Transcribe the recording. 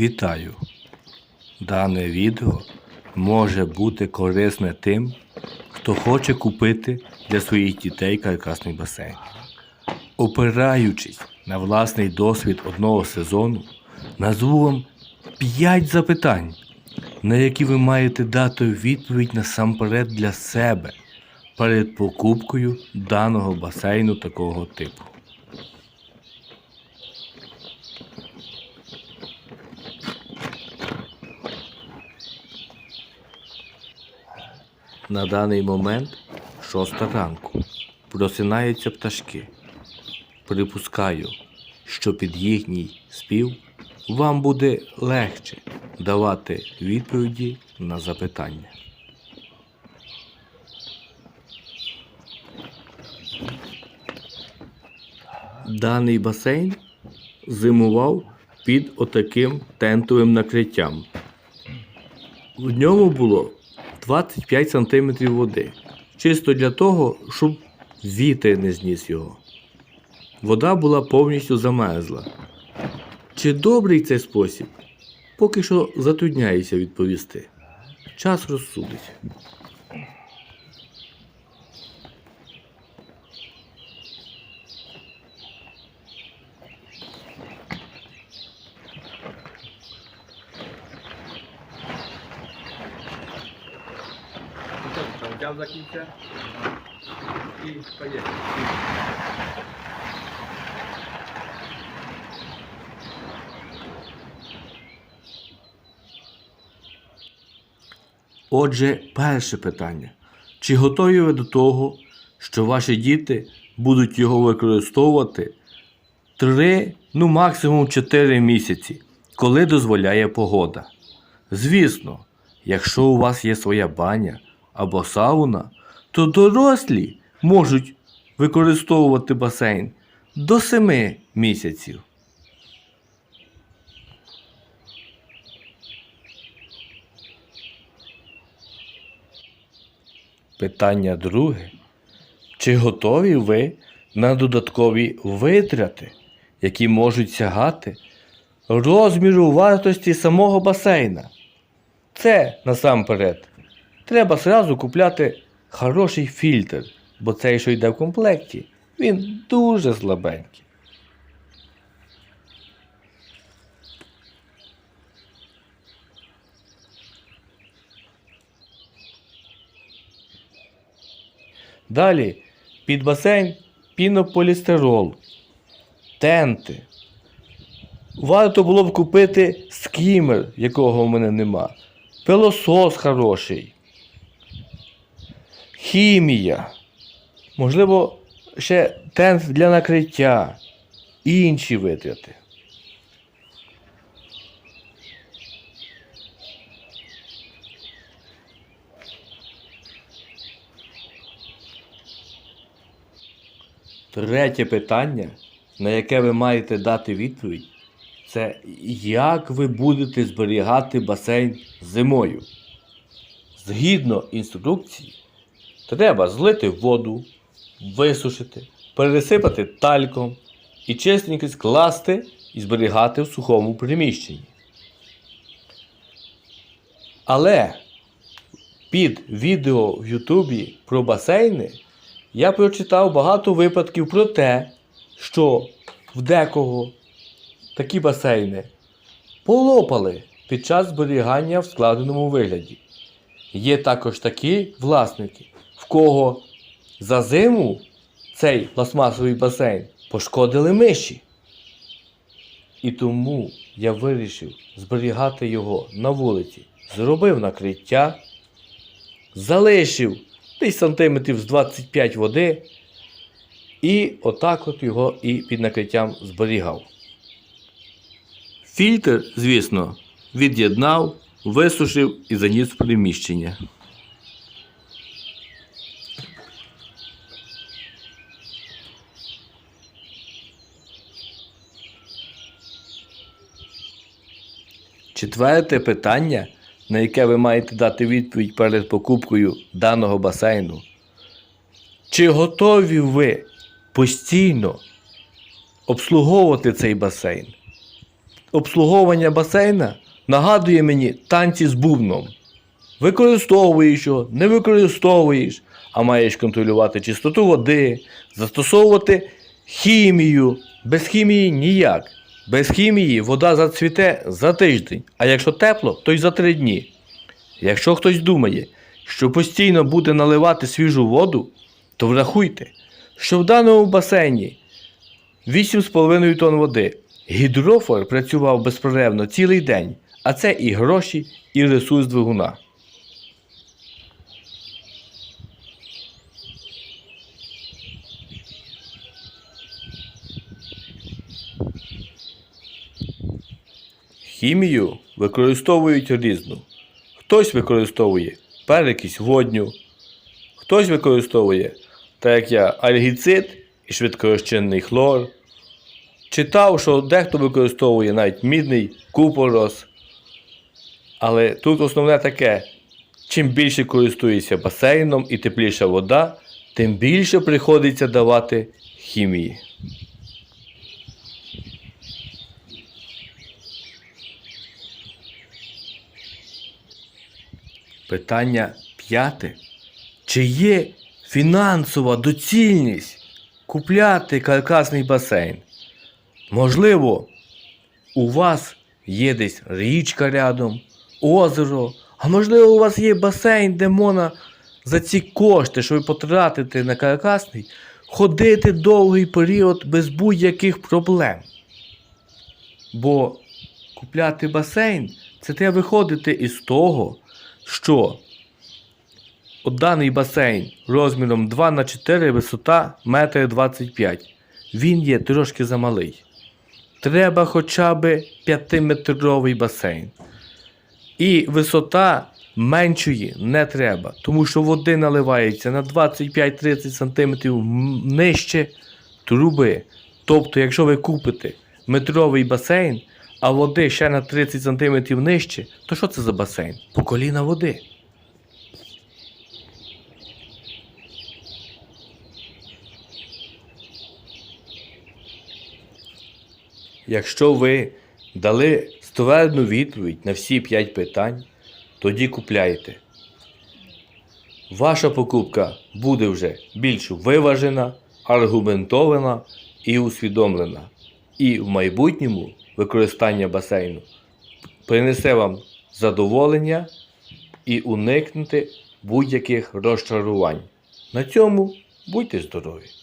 Вітаю! Дане відео може бути корисне тим, хто хоче купити для своїх дітей каркасний басейн. Опираючись на власний досвід одного сезону, назву вам 5 запитань, на які ви маєте дати відповідь насамперед для себе перед покупкою даного басейну такого типу. На даний момент шоста ранку. Просинаються пташки. Припускаю, що під їхній спів вам буде легше давати відповіді на запитання. Даний басейн зимував під отаким тентовим накриттям. В ньому було 25 см води. Чисто для того, щоб вітер не зніс його. Вода була повністю замерзла. Чи добрий цей спосіб? Поки що затрудняюся відповісти. Час розсудить. Взяв за кінця і поїхав. Отже, перше питання. Чи готові ви до того, що ваші діти будуть його використовувати 3, ну максимум 4 місяці, коли дозволяє погода? Звісно, якщо у вас є своя баня або сауна, то дорослі можуть використовувати басейн до 7 місяців. Питання друге. Чи готові ви на додаткові витрати, які можуть сягати розміру вартості самого басейна? Це насамперед. Треба зразу купляти хороший фільтр, бо цей, що йде в комплекті, він дуже слабенький. Далі під басейн пінополістирол, тенти. Варто було б купити скімер, якого в мене нема. Пилосос хороший. Хімія. Можливо, ще тент для накриття. і Інші витрати. Третє питання, на яке ви маєте дати відповідь, це як ви будете зберігати басейн зимою. Згідно інструкції, треба злити воду, висушити, пересипати тальком і чистенько скласти і зберігати в сухому приміщенні. Але під відео в Ютубі про басейни я прочитав багато випадків про те, що в декого такі басейни полопали під час зберігання в складеному вигляді. Є також такі власники, кого за зиму цей пластмасовий басейн пошкодили миші. І тому я вирішив зберігати його на вулиці, зробив накриття, залишив десь сантиметрів з 25 води, і отак от його і під накриттям зберігав. Фільтр, звісно, від'єднав, висушив і заніс в приміщення. Четверте питання, на яке ви маєте дати відповідь перед покупкою даного басейну. Чи готові ви постійно обслуговувати цей басейн? обслуговування басейна нагадує мені танці з бубном. Використовуєш його, не використовуєш, а маєш контролювати чистоту води, застосовувати хімію. Без хімії ніяк. Без хімії вода зацвіте за тиждень, а якщо тепло, то й за три дні. Якщо хтось думає, що постійно буде наливати свіжу воду, то врахуйте, що в даному басейні 8,5 тонн води. Гідрофор працював безперервно цілий день, а це і гроші, і ресурс двигуна. Хімію використовують різну. Хтось використовує перекись водню, хтось використовує, так як я, альгіцид і швидкорозчинний хлор. Читав, що дехто використовує навіть мідний купорос. Але тут основне таке: чим більше користуєшся басейном і тепліша вода, тим більше приходиться давати хімії. Питання п'яте. Чи є фінансова доцільність купляти каркасний басейн? Можливо, у вас є десь річка рядом, озеро, а можливо, у вас є басейн, де можна за ці кошти, що ви потратите на каркасний, ходити довгий період без будь-яких проблем. Бо купляти басейн це треба виходити із того, що даний басейн розміром 2 на 4 висота 1,25 м. Він є трошки замалий. Треба хоча б 5-метровий басейн. І висота меншої не треба, тому що води наливається на 25-30 см нижче труби. Тобто, якщо ви купите метровий басейн, а води ще на 30 см нижче, то що це за басейн? По коліна води. Якщо ви дали ствердну відповідь на всі 5 питань, тоді купляйте. Ваша покупка буде вже більш виважена, аргументована і усвідомлена. І в майбутньому використання басейну принесе вам задоволення і уникнути будь-яких розчарувань. На цьому будьте здорові!